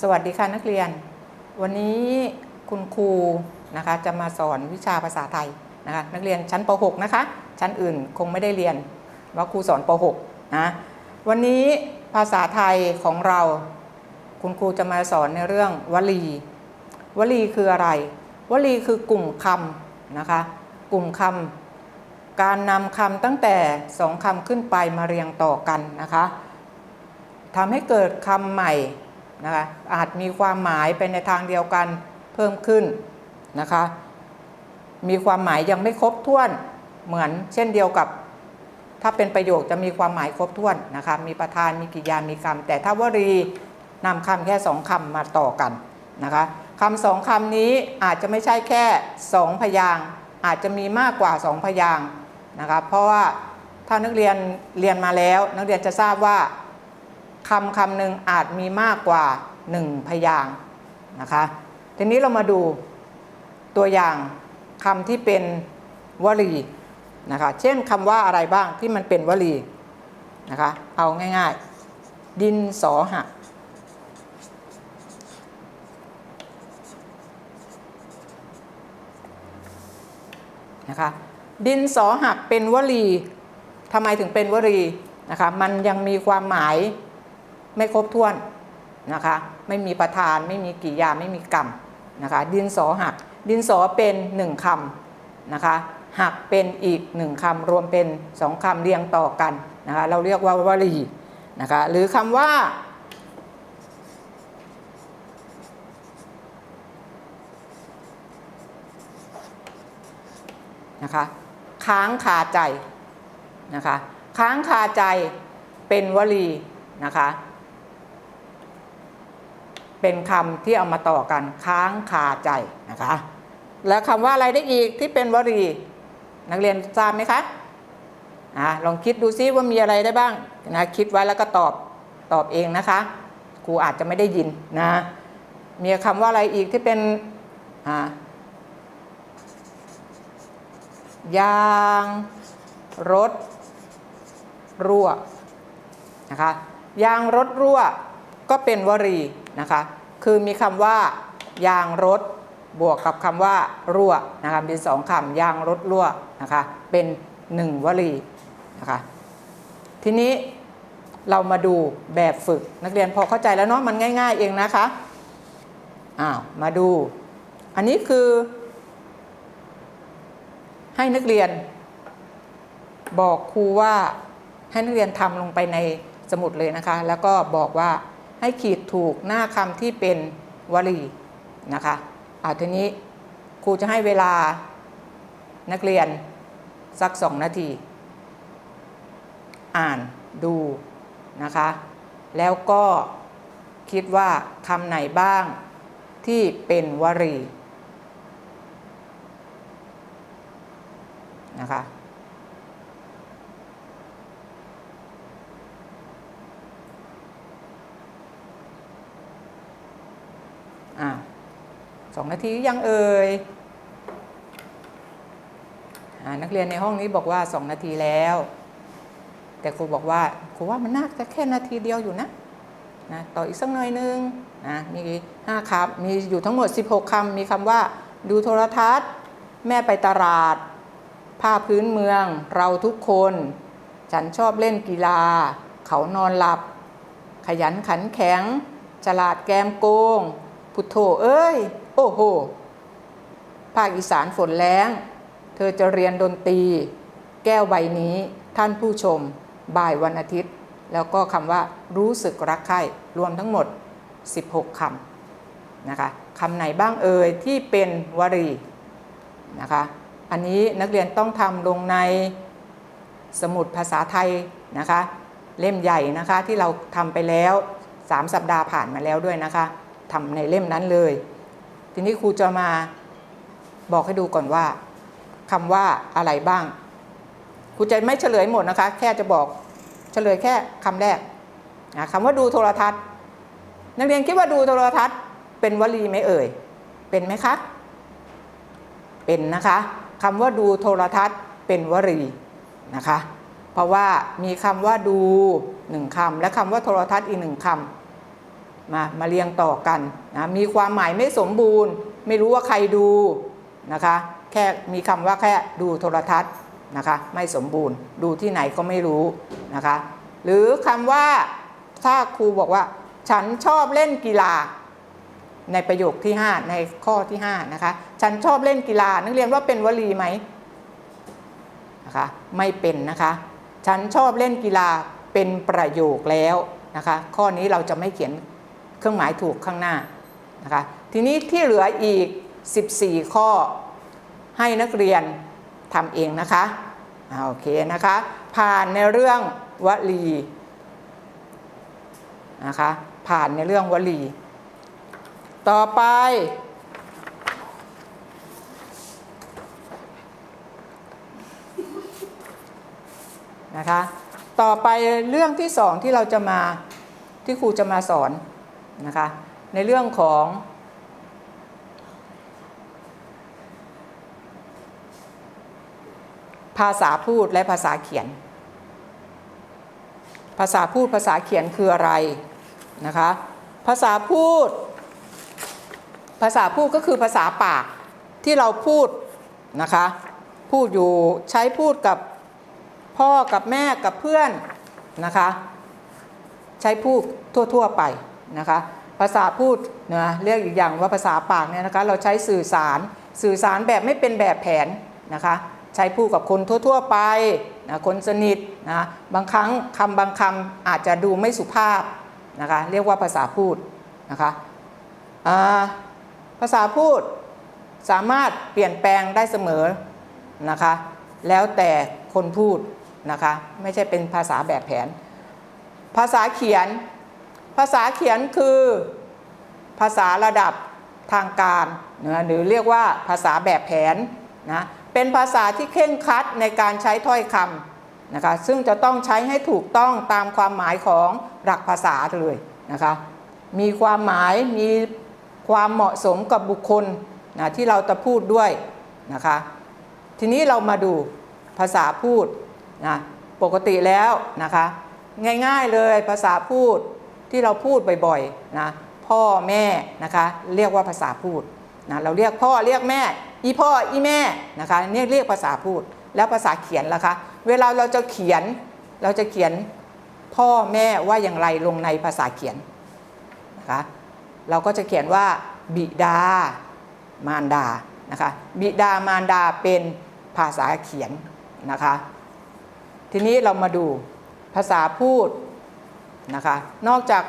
สวัสดีค่ะนักเรียน วันนี้คุณครูนะคะจะมาสอนวิชาภาษาไทยนะคะนักเรียนชั้นป .6 นะคะ ชั้นอื่นคงไม่ได้เรียนว่าครูสอนป .6 นะวันนี้ภาษาไทยของเรา คุณครูจะมาสอนในเรื่องวลี วลีคืออะไร วลีคือกลุ่มคำนะคะกลุ่มคำการนำคำตั้งแต่สองคำขึ้นไปมาเรียงต่อกันนะคะทำให้เกิดคำใหม่ นะคะอาจมีความหมายไปในทางเดียวกันเพิ่มขึ้นนะคะ มีความหมายยังไม่ครบถ้วนเหมือนเช่นเดียวกับ ถ้าเป็นประโยคจะมีความหมายครบถ้วนนะคะมีประธานมีกิยามีคำแต่ถ้าวลีนำคำแค่สองคำมาต่อกันนะคะคำสองคำนี้อาจจะไม่ใช่แค่สองพยางอาจจะมีมากกว่าสองพยางนะคะเพราะว่าถ้านักเรียนเรียนมาแล้ว นักเรียนจะทราบว่า คำคำหนึ่งอาจมีมากกว่าหนึ่งพยางค์นะคะ ทีนี้เรามาดูตัวอย่างคำที่เป็นวลีนะคะ เช่นคำว่าอะไรบ้างที่มันเป็นวลีนะคะ เอาง่ายๆ ดินสอหักนะคะดินสอหักเป็นวลีทำไมถึงเป็นวลีนะคะ มันยังมีความหมาย ไม่ครบถ้วนนะคะไม่มีประธานไม่มีกริยาไม่มีกรรมนะคะดินสอหัก ดินสอเป็นหนึ่งคำนะคะหักเป็นอีกหนึ่งคำรวมเป็นสองคำเรียงต่อกันนะคะเราเรียกว่าวลีนะคะหรือคำว่านะคะค้างคาใจนะคะค้างคาใจเป็นวลีนะคะ เป็นคำที่เอามาต่อกันค้างคาใจนะคะ แล้วคำว่าอะไรได้อีกที่เป็นวลีนักเรียนทราบไหมคะอ่าลองคิดดูซิว่ามีอะไรได้บ้างนะคิดไว้แล้วก็ตอบตอบเองนะคะครูอาจจะไม่ได้ยินนะมีคำว่าอะไรอีกที่เป็นอ่ายางรถรั่วนะคะยางรถรั่วก็เป็นวลีนะคะ คือมีคำว่ายางรถบวกกับคำว่ารั่วนะคะเป็นสองคำยางรถรั่วนะคะเป็นหนึ่งวลีนะคะทีนี้เรามาดูแบบฝึกนักเรียนพอเข้าใจแล้วเนาะมันง่าย ๆ เองนะคะอ้าวมาดู อันนี้คือ ให้นักเรียน บอกครูว่าให้นักเรียนทำลงไปในสมุดเลยนะคะ แล้วก็บอกว่า ให้ขีดถูกหน้าคำที่เป็นวลีนะคะอาทีนี้ครูจะให้เวลานักเรียนสักสองนาที อ่านดูนะคะ แล้วก็คิดว่าคำไหนบ้างที่เป็นวลีนะคะ อ่าสองนาทียังเอ่ยนักเรียนในห้องนี้บอกว่าสองนาทีแล้ว แต่ครูบอกว่าครูว่ามันน่าจะแค่นาทีเดียวอยู่นะนะต่ออีกสักหน่อยนึงนะมีห้าคำมีอยู่ทั้งหมด 16คำมีคำว่า ดูโทรทัศน์ แม่ไปตลาด ผ้าพื้นเมือง เราทุกคน ฉันชอบเล่นกีฬา เขานอนหลับ ขยันขันแข็ง ฉลาดแกมโกง พุทโธเอ้ย โอ้โห ภาคอีสานฝนแรงเธอจะเรียนดนตรี แก้วใบนี้ท่านผู้ชม บ่ายวันอาทิตย์ แล้วก็คำว่ารู้สึกรักใคร่รวมทั้งหมด 16คำนะคะคำไหนบ้างเอ่ยที่เป็นวลีนะคะอันนี้นักเรียนต้องทำลงในสมุดภาษาไทยนะคะ เล่มใหญ่นะคะที่เราทำไปแล้ว 3 สัปดาห์ผ่านมาแล้วด้วยนะคะ ทำในเล่มนั้นเลย ทีนี้ครูจะมาบอกให้ดูก่อนว่าคำว่าอะไรบ้างครูจะไม่เฉลยหมดนะคะ แค่จะบอกเฉลยแค่คำแรกนะคำว่าดูโทรทัศน์ นักเรียนคิดว่าดูโทรทัศน์ เป็นวลีไหมเอ่ย เป็นไหมคะ เป็นนะคะคำว่าดูโทรทัศน์เป็นวลีนะคะ เพราะว่ามีคำว่าดูหนึ่งคำและคำว่าโทรทัศน์อีกหนึ่งคำ มามาเรียงต่อกันนะมีความหมายไม่สมบูรณ์ ไม่รู้ว่าใครดูนะคะแค่มีคำว่าแค่ดูโทรทัศน์นะคะไม่สมบูรณ์ดูที่ไหนก็ไม่รู้นะคะหรือคำว่าถ้าครูบอกว่า ฉันชอบเล่นกีฬา ในประโยคที่ 5 ในข้อที่5นะคะฉันชอบเล่นกีฬา นักเรียนว่าเป็นวลีไหมนะคะไม่เป็นนะคะ ฉันชอบเล่นกีฬาเป็นประโยคแล้วนะคะข้อนี้เราจะไม่เขียน เครื่องหมายถูกข้างหน้านะคะทีนี้ที่เหลืออีก 14 ข้อให้นักเรียนทำเองนะคะอ่าโอเคนะคะผ่านในเรื่องวลีนะคะผ่านในเรื่องวลี ต่อไป นะคะ ต่อไปเรื่องที่สองที่เราจะมาที่ครูจะมาสอน นะคะ ในเรื่องของภาษาพูดและภาษาเขียน ภาษาพูดภาษาเขียนคืออะไรนะคะ ภาษาพูด ภาษาพูดก็คือภาษาปากที่เราพูดนะคะ พูดอยู่ใช้พูดกับพ่อกับแม่กับเพื่อนนะคะ ใช้พูดทั่ว ๆ ไป นะคะภาษาพูดนะเรียกอีกอย่างว่าภาษาปากเนี่ยนะคะเราใช้สื่อสารสื่อสารแบบไม่เป็นแบบแผนนะคะใช้พูดกับคนทั่ว ๆ ไปนะคนสนิทนะบางครั้งคำบางคำอาจจะดูไม่สุภาพนะคะเรียกว่าภาษาพูดนะคะภาษาพูดสามารถเปลี่ยนแปลงได้เสมอนะคะแล้วแต่คนพูดนะคะไม่ใช่เป็นภาษาแบบแผน ภาษาเขียน ภาษาเขียนคือภาษาระดับทางการนะหรือเรียกว่าภาษาแบบแผนนะเป็นภาษาที่เคร่งครัดในการใช้ถ้อยคำนะคะซึ่งจะต้องใช้ให้ถูกต้องตามความหมายของหลักภาษาเลยนะคะมีความหมายมีความเหมาะสมกับบุคคลนะที่เราจะพูดด้วยนะคะทีนี้เรามาดูภาษาพูดนะปกติแล้วนะคะง่ายๆเลยภาษาพูด ที่เราพูดบ่อยๆนะพ่อแม่นะคะเรียกว่าภาษาพูดนะเราเรียกพ่อเรียกแม่ อีพ่ออีแม่นะคะนี่เรียกภาษาพูด แล้วภาษาเขียนล่ะคะ เวลาเราจะเขียนเราจะเขียนพ่อแม่ว่าอย่างไรลงในภาษาเขียนนะคะเราก็จะเขียนว่าบิดามารดานะคะบิดามารดาเป็นภาษาเขียนนะคะ ทีนี้เรามาดูภาษาพูด นะคะ นอกจาก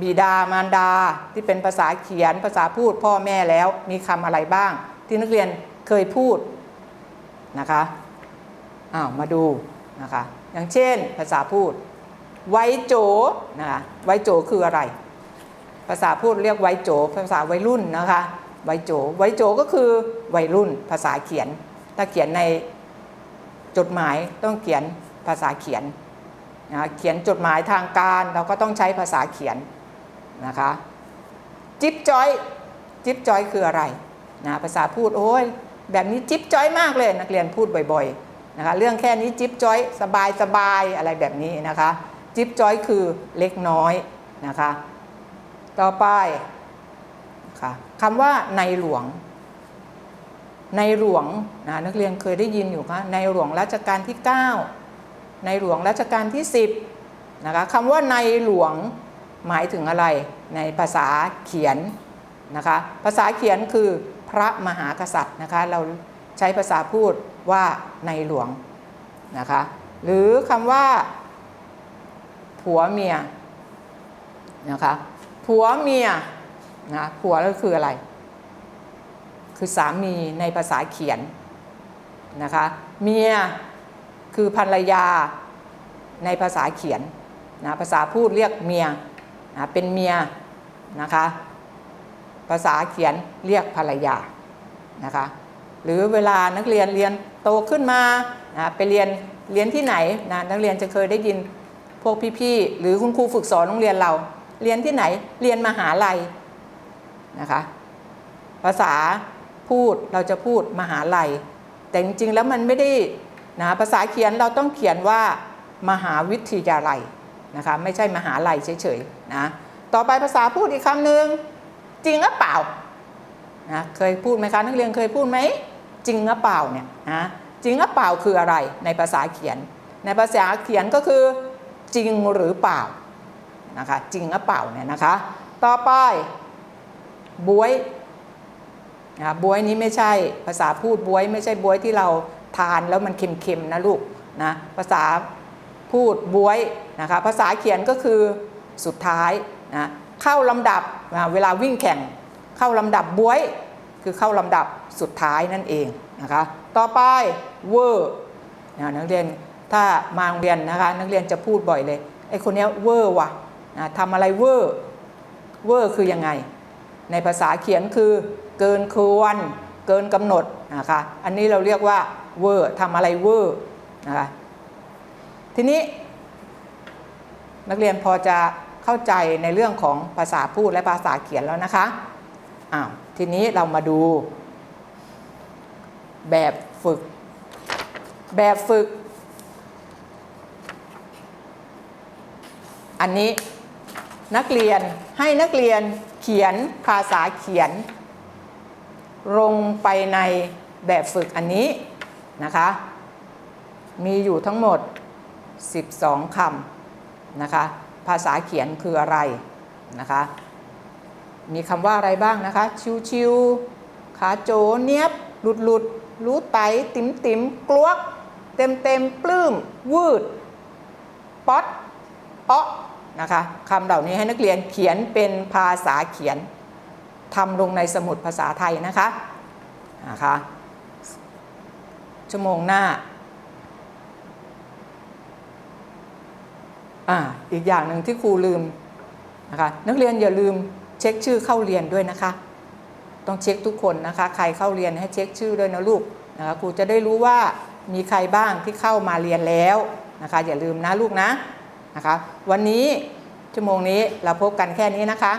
บิดามารดาที่เป็นภาษาเขียนภาษาพูดพ่อแม่แล้วมีคำอะไรบ้าง ที่นักเรียนเคยพูดนะคะอ้าวมาดูนะคะอย่างเช่นภาษาพูด ไว้โจนะคะไว้โจคืออะไร ภาษาพูดเรียกไว้โจ ภาษาวัยรุ่นนะคะไว้โจไว้โจก็คือวัยรุ่นภาษาเขียน ถ้าเขียนในจดหมายต้องเขียนภาษาเขียน นะเขียนจดหมายทางการเราก็ต้องใช้ภาษาเขียนนะคะจิ๊บจอยจิ๊บจอยคืออะไรนะภาษาพูดโอ้ยแบบนี้จิ๊บจอยมากเลยนักเรียนพูดบ่อยๆนะคะเรื่องแค่นี้จิ๊บจอยสบายสบายอะไรแบบนี้นะคะจิ๊บจอยคือเล็กน้อยนะคะต่อไปค่ะคำว่าในหลวง ในหลวงนะนักเรียนเคยได้ยินอยู่คะในหลวงรัชกาลที่ 9 ในหลวงรัชกาลที่ 10นะคะคำว่าในหลวงหมายถึงอะไรในภาษาเขียนนะคะภาษาเขียนคือพระมหากษัตริย์นะคะเราใช้ภาษาพูดว่าในหลวงนะคะหรือคำว่า ผัวเมียนะคะผัวเมียนะผัวก็คืออะไร คือสามีในภาษาเขียนนะคะเมีย คือภรรยาในภาษาเขียนนะภาษาพูดเรียกเมียนะเป็นเมียนะคะภาษาเขียนเรียกภรรยานะคะหรือเวลานักเรียนเรียนโตขึ้นมานะไปเรียนเรียนที่ไหนนะนักเรียนจะเคยได้ยินพวกพี่ๆหรือคุณครูฝึกสอนโรงเรียนเรา เรียนที่ไหนเรียนมหาลัยนะคะภาษาพูดเราจะพูดมหาลัย แต่จริงๆแล้วมันไม่ได้ นะภาษาเขียนเราต้องเขียนว่ามหาวิทยาลัยนะคะไม่ใช่มหาลัยเฉยๆนะต่อไปภาษาพูดอีกคำหนึ่งจริงหรือเปล่านะเคยพูดไหมคะนักเรียนเคยพูดไหมจริงหรือเปล่าเนี่ยนะจริงหรือเปล่าคืออะไรในภาษาเขียน ในภาษาเขียนก็คือจริงหรือเปล่านะคะจริงหรือเปล่าเนี่ยนะคะ ต่อไปบวยนะบวยนี้ไม่ใช่ภาษาพูดบวย ไม่ใช่บวยที่เรา ทานแล้วมันเค็มๆนะลูกนะภาษาพูดบวยนะคะภาษาเขียนก็คือสุดท้ายนะเข้าลำดับนะเวลาวิ่งแข่งเข้าลำดับบวย คือเข้าลำดับสุดท้ายนั่นเองนะคะต่อไปเวอร์นะนักเรียนถ้ามาโรงเรียนนะคะนักเรียนจะพูดบ่อยเลยไอ้คนนี้เวอร์ว่ะนะทำอะไรเวอร์เวอร์คือยังไง ในภาษาเขียนคือเกินควร เกินกำหนดนะคะอันนี้เราเรียกว่าเวอร์ทำอะไรเวอร์นะคะทีนี้ นักเรียนพอจะเข้าใจในเรื่องของภาษาพูดและภาษาเขียนแล้วนะคะอ้าวทีนี้เรามาดู แบบฝึก แบบฝึก อันนี้นักเรียนให้นักเรียนเขียนภาษาเขียน ลงไปในแบบฝึกอันนี้นะคะ มีอยู่ทั้งหมด 12คำนะคะ ภาษาเขียนคืออะไรนะคะ มีคำว่าอะไรบ้างนะคะ ชิวชิวขาโจเนียบ หลุดหลุดรู้ไตติ๋มติ๋มกลวก เต็มเต็มปลื้ม วืด ป๊อตเอ้อนะคะคำเหล่านี้ให้นักเรียนเขียนเป็นภาษาเขียน ทำลงในสมุดภาษาไทยนะคะนะคะชั่วโมงหน้าอ่าอีกอย่างหนึ่งที่ครูลืมนะคะนักเรียนอย่าลืมเช็คชื่อเข้าเรียนด้วยนะคะ ต้องเช็คทุกคนนะคะ ใครเข้าเรียนให้เช็คชื่อด้วยนะลูกนะคะครูจะได้รู้ว่ามีใครบ้างที่เข้ามาเรียนแล้วนะคะอย่าลืมนะลูกนะนะคะ วันนี้ชั่วโมงนี้เราพบกันแค่นี้นะคะ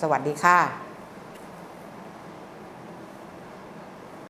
สวัสดีค่ะ